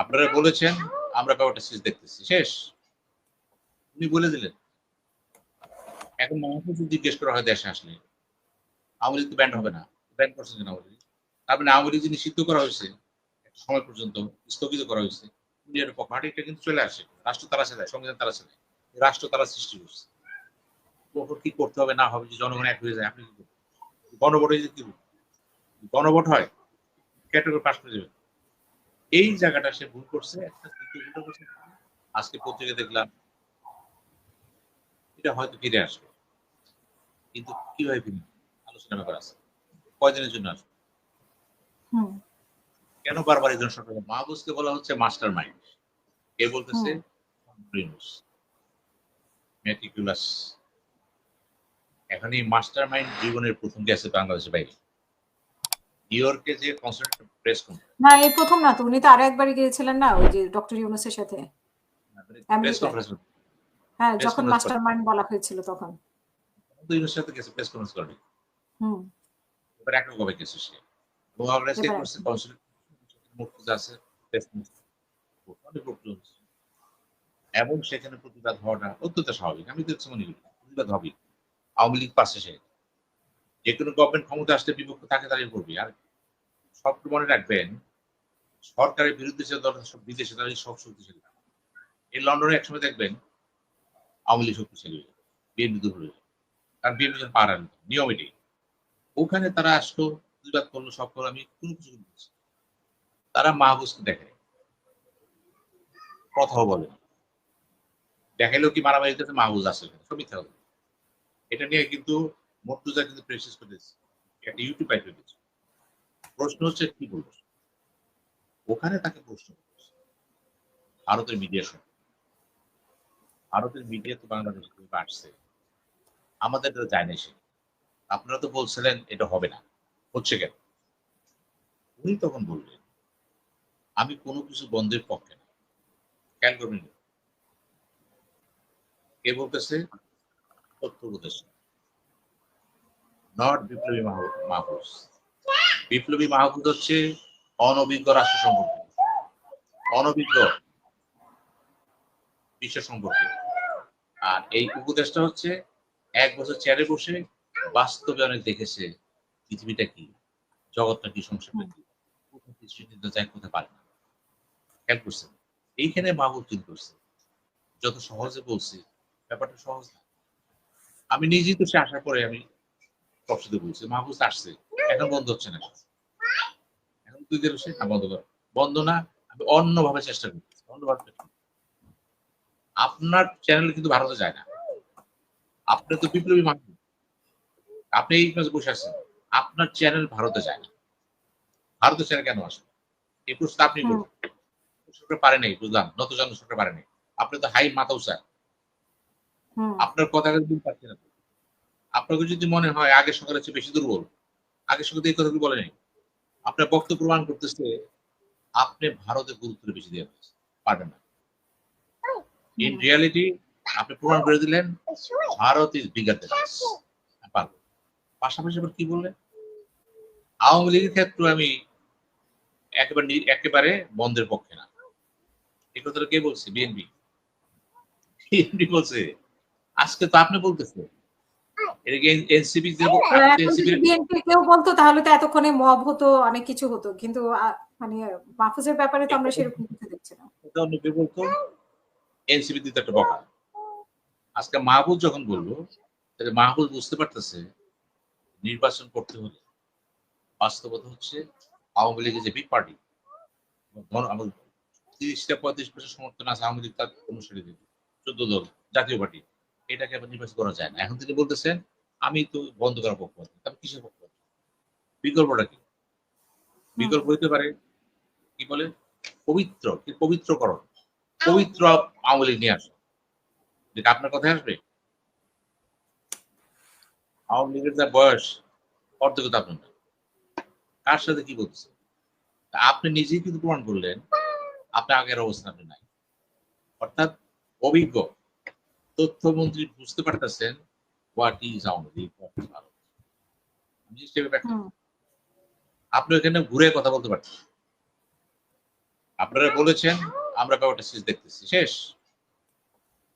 আপনারা বলেছেন, আমরা ব্যাপারটা শেষ দেখতেছি। শেষ? উনি বলে দিলেন। এখন মানুষ জিজ্ঞেস করা হয় দেশে আসলে। আওয়ামী লীগ তো ব্যান্ড হবে না। ব্যান্ড করছেন কেন আওয়ামী লীগ? তার মানে আওয়ামী লীগ নিষিদ্ধ করা হয়েছে সময় পর্যন্ত স্থগিত করা হয়েছে ইন্ডিয়ার পক্ষে কিন্তু চলে আসে। রাষ্ট্র তারা দেয় সংবিধান তারা দেয় রাষ্ট্র তারা সৃষ্টি করছে। কখন কি করতে হবে, না হবে, যে জনগণ এক হয়ে যায়, আপনি কি করবেন? গণভোটে যে কি গণভোট হয়, ক্যাটাগরি পাস করে যাবে এই জায়গাটা সে ভুল করছে একটা ভুলটা করছে। আজকে পত্রিকা দেখলাম এটা হয়তো ফিরে আসবে। কিন্তু কীভাবে ফিরে আলোচনা ব্যাপার আছে। কয়দিনের জন্য আসবে? কেন বারবার একজন সরকার? মাহবুজকে বলা হচ্ছে মাস্টার মাইন্ড। কে বলতেছে? মেটিকুলাস এখন এই মাস্টার মাইন্ড জীবনের প্রথম গেছে বাংলাদেশের বাইরে। ইয়র্কে যে কনসার্ট প্রেস না এই প্রথম না তো উনি তো আরও গিয়েছিলেন না ওই যে ডক্টর ইউনুসের সাথে। প্রেস কনফারেন্স হ্যাঁ যখন conference মাস্টার মাইন্ড বলা হয়েছিল তখন। সাথে গেছে প্রেস কনফারেন্স হুম। এবার এক রকমের গেছে সে? এবং আমরা করছে মুক্তিযা আছে প্রেস হচ্ছে। এবং সেখানে প্রতিবাদ হওয়াটা অত্যন্ত স্বাভাবিক। আমি দেখছি মনে করি প্রতিবাদ হবে আওয়ামী লীগ পাশে সে। যে কোনো গভর্নমেন্ট ক্ষমতা আসলে বিপক্ষ তাকে দাঁড়িয়ে করবে আর সব মনে রাখবেন সরকারের বিরুদ্ধে যে দল সব বিদেশে তারা সব শক্তিশালী এই লন্ডনে একসময় দেখবেন আওয়ামী লীগ শক্তিশালী হয়ে বিএনপি দূর হয়ে কারণ বিএনপি পাড়ান নিয়ম এটাই ওখানে তারা আসলো প্রতিবাদ করল সব করল আমি কোনো কিছু বলছি তারা মাহবুজকে দেখে কথাও বলে দেখাইলেও কি মারামারিতে মাহবুজ আছে ওখানে, সব মিথ্যা। এটা নিয়ে কিন্তু মর্তুজা কিন্তু প্রেসিস করে একটা ইউটিউব পাই করে দিয়েছে। প্রশ্ন হচ্ছে, কি বলব? ওখানে তাকে প্রশ্ন ভারতের মিডিয়া সঙ্গে। ভারতের মিডিয়া তো বাংলাদেশে আসছে আমাদের এটা যায় না সে। আপনারা তো বলছিলেন, এটা হবে না। হচ্ছে কেন? উনি তখন বললেন, আমি কোনো কিছু বন্ধের পক্ষে না। খেয়াল করবেন কে বলতেছে? তথ্য উপদেষ্টা। নট বিপ্লবী মাহ- মাহফুজ বিপ্লবী মাহফুজ হচ্ছে অনভিজ্ঞ রাষ্ট্র সম্পর্কে অনভিজ্ঞ বিশ্ব সম্পর্কে আর এই উপদেশটা হচ্ছে, এক বছর চেয়ারে বসে বাস্তবে অনেক দেখেছে পৃথিবীটা কি, জগৎটা কি সংসারটা কি কোথায় কি স্মৃতিতে যায়, কোথায় পারে না। এইখানে মাহবুব চিন্তা করছে? যত সহজে বলছি, ব্যাপারটা সহজ না। আমি নিজেই তো সে আসার পরে আমি সবসাথে বলছি মাহবুব আসছে। এখন বন্ধ হচ্ছে না। এখন তুই বসে না বন্ধ কর। বন্ধ না আমি অন্যভাবে চেষ্টা করছি। অন্যভাবে। আপনার চ্যানেল কিন্তু ভারতে যায় না। আপনি তো বিপ্লবী মানুষ। আপনি এই কাজে বসে আছেন। আপনার চ্যানেল ভারতে যায় না। ভারতের চ্যানেল কেন আসে? এই প্রশ্ন আপনি। করুন সরকার পারে নাই বুঝলাম। নতুন জন সরকার পারে নাই। আপনি তো হাই মাথাও হুম। আপনার কথা কিন্তু পাচ্ছি না। আপনাকে যদি মনে হয় আগের সরকারের চেয়ে বেশি দুর্বল। আগের সরকার এই কথাগুলো বলে নাই। আপনার বক্তব্য প্রমাণ করতেছে আপনি ভারতের গুরুত্ব বেশি দিয়ে পারবেন না। ইন রিয়ালিটি আপনি প্রমাণ করে দিলেন ভারত ইজ বিগার দেন পারব। পাশাপাশি আবার কি বললেন? আওয়ামী লীগের ক্ষেত্রে আমি একেবারে একেবারে বন্ধের পক্ষে না। এই কথাটা কে বলছে? বিএনপি। বিএনপি বলছে আজকে তো আপনি বলতেছে এটা কি এনসিপি এখন যদি বিএনপি কেউ বলতো তাহলে তো এতক্ষণে মব হতো অনেক কিছু হতো। কিন্তু মানে মাহফুজের ব্যাপারে তো আমরা সেরকম কিছু দেখছি না। অন্য কেউ বলতো এনসিপি দিতে একটা বকা। আজকে মাহবুব যখন বলল তাহলে মাহবুব বুঝতে পারতেছে নির্বাচন করতে হলে বাস্তবতা হচ্ছে আওয়ামী লীগের যে বিগ পার্টি তিরিশটা পঁয়ত্রিশ বছর সমর্থন আছে আওয়ামী লীগ তার অনুসারী চোদ্দ দল জাতীয় পার্টি এটাকে আবার নির্বাচন করা যায় না। এখন তিনি বলতেছেন আমি তো বন্ধ করার পক্ষ আছি তাহলে কিসের পক্ষ আছি? বিকল্পটা কি? বিকল্প হইতে পারে কি বলে? পবিত্র কি পবিত্রকরণ। পবিত্র আওয়ামী লীগ নিয়ে আসো। যেটা আপনার কথায় আসবে? আওয়ামী লীগের যা বয়স অর্ধেক তো আপনার না। কার সাথে কি বলছে আপনি নিজেই কিন্তু প্রমাণ করলেন আপনার আগের অবস্থান আপনি নাই। অর্থাৎ অভিজ্ঞ তথ্যমন্ত্রী বুঝতে পারতেছেন হুম। আপনি এখানে ঘুরে কথা বলতে পারছেন আপনারা বলেছেন আমরা ব্যাপারটা শেষ দেখতেছি। শেষ?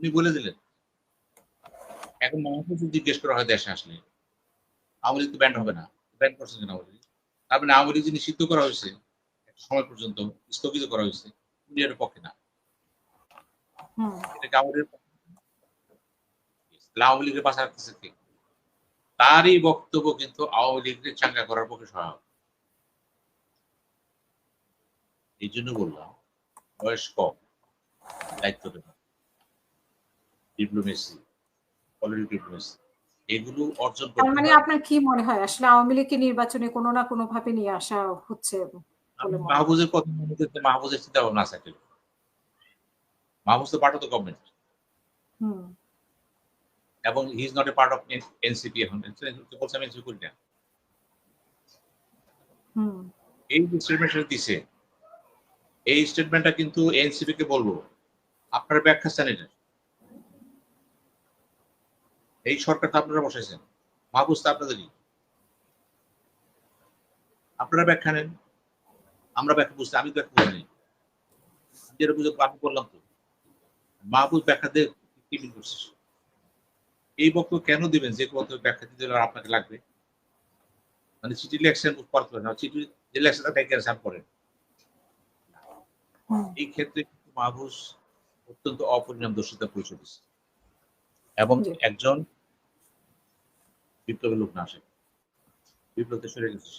উনি বলে দিলেন। এখন মাহফুজ জিজ্ঞেস করা হয় দেশে আসলে আওয়ামী লীগ তো ব্যান্ড হবে না। ব্যান্ড করছেন কেন আওয়ামী লীগ? তার মানে আওয়ামী লীগ নিষিদ্ধ করা হয়েছে একটা সময় পর্যন্ত স্থগিত করা হয়েছে উনি এর পক্ষে না। এটাকে আওয়ামী লীগের পক্ষে না। তাহলে আওয়ামী লীগের পাশে রাখতেছে কে? তারই বক্তব্য কিন্তু আওয়ামী লীগকে চাঙ্গা করার পক্ষে সহায়ক। এই জন্য বললাম বয়স কম দায়িত্ব দেওয়া ডিপ্লোমেসি পলিটিক ডিপ্লোমেসি এগুলো অর্জন করতে মানে আপনার কি মনে হয়? আসলে আওয়ামী লীগকে নির্বাচনে কোনো না কোনো ভাবে নিয়ে আসা হচ্ছে। মাহফুজের কথা মনে করতে মাহফুজের চিন্তা ভাবনা আছে। মাহফুজ তো দ্য গভর্নমেন্ট হুম। এবং he is not a part of NCP এখন। বলছে আমি এনসিপি করি না এই যে স্টেটমেন্টটা দিছে এই স্টেটমেন্টটা কিন্তু এনসিপি কে বলব। আপনার ব্যাখ্যা চান এটা এই সরকার তো আপনারা বসাইছেন। মাহবুজ তো আপনাদেরই। আপনারা ব্যাখ্যা নেন। আমরা ব্যাখ্যা বুঝতে আমি তো ব্যাখ্যা আমি যেটা বুঝে আমি বললাম তো। মাহবুজ ব্যাখ্যা দিয়ে কি করছিস এই বক্তব্য কেন দিবেন? যে বক্তব্য ব্যাখ্যা দিতে হলে আপনাকে লাগবে। মানে চিঠি লেখছেন করতে পারেন না চিঠি যে লেখছেন তাকে এক্সাম করেন। এই ক্ষেত্রে কিন্তু মাহবুজ অত্যন্ত অপরিণাম দোষিতা পরিচয় দিচ্ছে। এবং একজন বিপ্লবের লোক না আসে। বিপ্লবতে সরে গেছে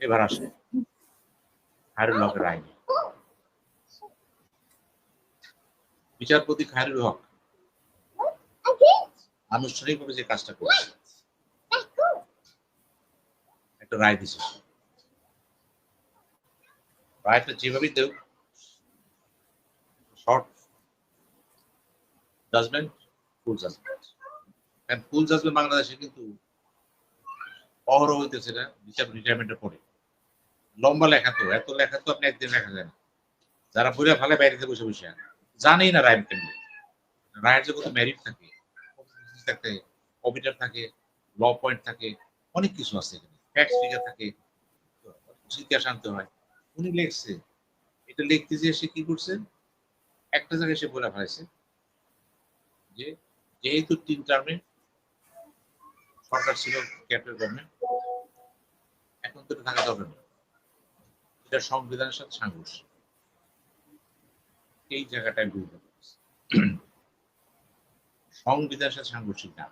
এবার আসে খায়রুল হকের আইনে। বিচারপতি খায়রুল হক, আনুষ্ঠানিকভাবে যে কাজটা করেছে, একটা রায় দিছে রায়টা যেভাবেই দেব short judgement full judgement full judgement বাংলাদেশে কিন্তু অহরহ হইতেছে না বিচার রিটায়ারমেন্টের পরে। লম্বা লেখা তো, এত লেখা তো আপনি একদিন লেখা যায় না। যারা বইরা ফেলে বাইরেতে বসে বসে জানেই না রায় কেমনি রায়ের যে কত মেরিট থাকে থাকে কম্পিউটার থাকে ল পয়েন্ট থাকে, অনেক কিছু আছে এখানে। ফ্যাক্ট ফিগার থাকে ইতিহাস আনতে হয়। উনি লিখছে, এটা লিখতে যে সে কি করছে? একটা জায়গায় সে বলে ফেলেছে যে, যেহেতু তিন টার্মে সরকার ছিল ক্যাপিটাল গভর্নমেন্ট এখন তো থাকা দরকার নেই এটা সংবিধানের সাথে সাংঘর্ষিক এই জায়গাটায় গুরুত্ব করেছে। সংবিধানের সাথে সাংঘর্ষিক না।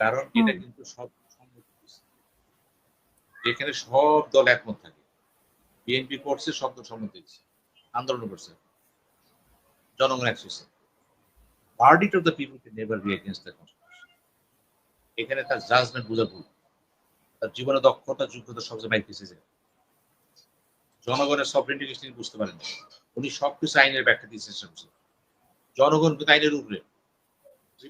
কারণ এটা কিন্তু সব হয়েছে। যেখানে সব দল একমত থাকে। বিএনপি করছে সব দল সম্মত হয়েছে। আন্দোলন করছে। জনগণ একসেছে verdict of the people can never be against the constitution এখানে তার জাজমেন্ট বোঝা ভুল। তার জীবনে দক্ষতা যোগ্যতা সবচেয়ে বাইক পিছিয়ে যায় জনগণের সফরেন্টি তিনি বুঝতে পারেন। উনি সবকিছু আইনের ব্যাখ্যা করছেন। জনগণ কিন্তু আইনের উপরে।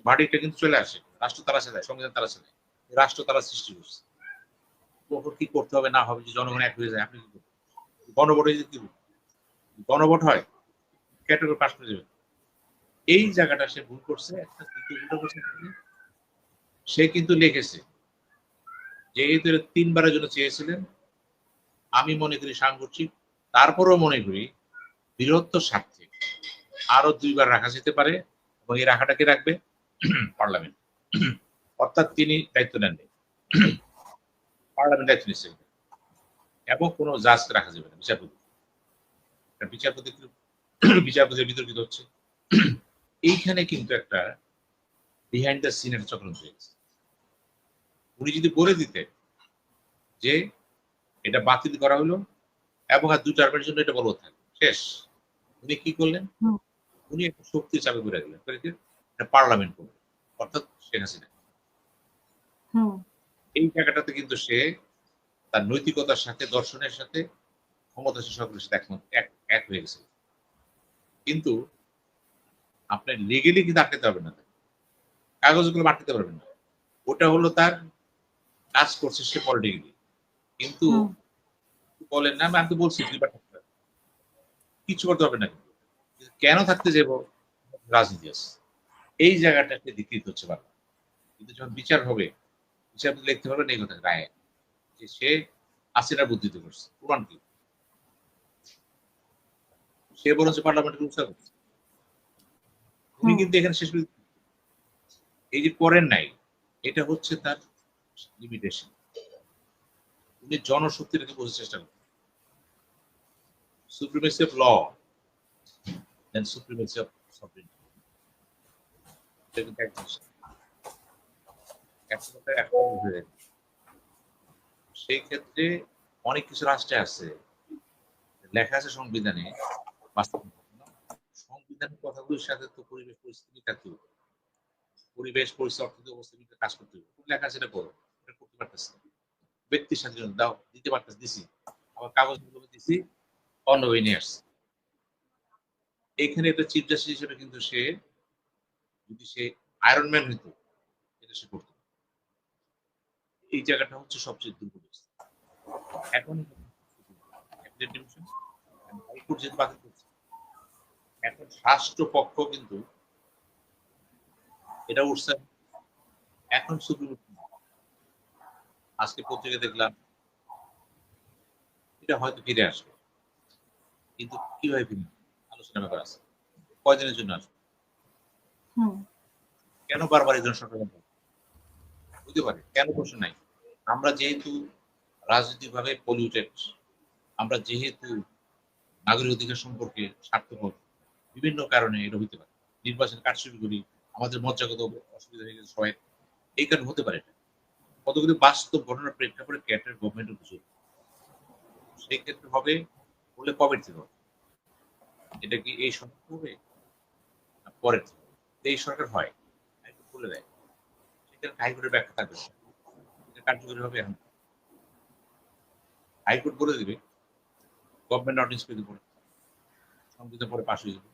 ভার্ডিক্টটা কিন্তু চলে আসে। রাষ্ট্র তারা চালায় সংবিধান তারা চালায় রাষ্ট্র তারা সৃষ্টি করছে। কি করতে হবে, না হবে যে জনগণ এক হয়ে যায়, আপনি কি করবেন? গণভোট হয়ে কি? গণভোট হয় ক্যাটাগরি পাস করে যাবে এই জায়গাটা সে ভুল করছে, একটা দ্বিতীয় করছে সে কিন্তু লিখেছে যেহেতু তিনবারের জন্য চেয়েছিলেন আমি মনে করি সাংঘর্ষিক, তারপরেও মনে করি বৃহত্তর স্বার্থে আরও দুইবার রাখা যেতে পারে এবং এই রাখাটাকে রাখবে? পার্লামেন্ট। অর্থাৎ তিনি দায়িত্ব নেননি পার্লামেন্ট দায়িত্ব নিচ্ছেন এবং কোনো জাজকে রাখা যাবে না, বিচারপতি। বিচারপতি বিচারপতির বিতর্কিত হচ্ছে? এইখানে কিন্তু একটা বিহাইন্ড দ্য সিন একটা চক্রান্ত হয়েছে। উনি যদি বলে দিতেন যে এটা বাতিল করা হলো এবং আর দুই টার্মের জন্য এটা বলবৎ থাকবে। শেষ। উনি কি করলেন? উনি একটা শক্তি চাপে কি? এটা পার্লামেন্ট করবে অর্থাৎ শেখ হাসিনা। হুম। এই জায়গাটাতে কিন্তু সে তার নৈতিকতার সাথে দর্শনের সাথে ক্ষমতাশীল সকলের সাথে একমত এক এক হয়ে গেছে। কিন্তু আপনি লিগেলি কিন্তু আটকাতে পারবেন না। কাগজগুলো আটকাতে পারবেন না। ওটা হলো তার কাজ করছে সে পলিটিক্যালি কিন্তু বলেন না আমি তো বলছি দুইবার থাকতে হবে। কিছু করতে হবে না কেন থাকতে যাব? রাজনীতি আছে। এই জায়গাটাকে দ্বিতীয় হচ্ছে বারবার। কিন্তু যখন বিচার হবে বিচার লিখতে পারবেন এই কথা রায় যে সে হাসিনার বুদ্ধিতে করছে। প্রমাণ কি? সে বরঞ্চ পার্লামেন্টের উৎসাহ করছে। উনি কিন্তু এখানে শেষ এই যে করেন নাই এটা হচ্ছে তার লিমিটেশন উনি জনশক্তিটাকে বোঝার চেষ্টা করেন supremacy of law then supremacy of যায়। সেই ক্ষেত্রে অনেক কিছু রাষ্ট্রে আছে। লেখা আছে সংবিধানে। সংবিধানের কথাগুলোর সাথে তো পরিবেশ পরিস্থিতি থাকতে পরিবেশ পরিস্থিতি, অর্থনৈতিক অবস্থা কাজ করতে হবে। লেখা আছে এটা করো। এটা করতে পারতেছে না। ব্যক্তির স্বাধীনতা দাও, দিতে পারতেছে, দিছি আবার কাগজগুলো দিছি ওয়ে নিয়ে এখানে একটা চিফ জাস্টিস হিসেবে কিন্তু সে, যদি সে আয়রন ম্যান হইতো, এটা সে করতো। এই জায়গাটা হচ্ছে সবচেয়ে দুর্বল এখন এখন রাষ্ট্রপক্ষ কিন্তু এটা উঠছে এখন সুপ্রিম কোর্ট আজকে পত্রিকা দেখলাম। এটা হয়তো ফিরে আসবে। কিন্তু কীভাবে ফিরে আলোচনা ব্যাপার আছে। কয়দিনের জন্য আসবে? কেন বারবার একজন সরকার বুঝতে পারে। কেন প্রশ্ন নাই। আমরা যেহেতু রাজনৈতিকভাবে পলিউটেড আমরা যেহেতু নাগরিক অধিকার সম্পর্কে স্বার্থপর বিভিন্ন কারণে এটা হতে পারে। নির্বাচন কারচুপি করি আমাদের মজ্জাগত অসুবিধা হয়ে গেছে সবাই। এই কারণে হতে পারে এটা। কতগুলি বাস্তব ঘটনার প্রেক্ষাপটে ক্যাটের গভর্নমেন্টের কিছু সেই ক্ষেত্রে হবে বলে কবে থেকে হবে? এটা কি এই সরকার হবে। পরের এই সরকার হয় হাইকোর্ট বলে দেয়। সেখানে হাইকোর্টের ব্যাখ্যা থাকবে। কার্যকরী হবে এখন। হাইকোর্ট বলে দিবে গভর্নমেন্ট অর্ডিন্যান্স পেতে পড়ে। সংবিধান পরে পাশ হয়ে যাবে।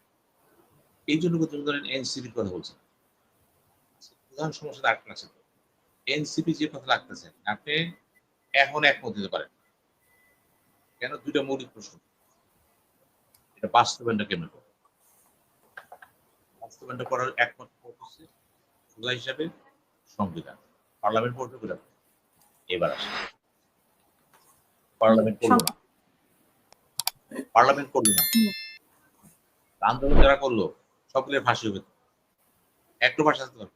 এই জন্য ধরেন এনসিপির কথা বলছেন প্রধান সমস্যা আরেকটা আছে। এনসিপি যে কথা লাগতেছে, আপনি এখন একমত দিতে পারেন। কেন? দুইটা মৌলিক প্রশ্ন। এটা বাস্তবায়নটা কেমন করে বাস্তবায়নটা করার একমত হচ্ছে সুবিধা হিসাবে সংবিধান। পার্লামেন্ট পড়তে করে এবার আসে পার্লামেন্ট করল না। পার্লামেন্ট করল না। আন্দোলন যারা করল, সকলের ফাঁসি হবে একটু ফাঁসি আসতে পারবে।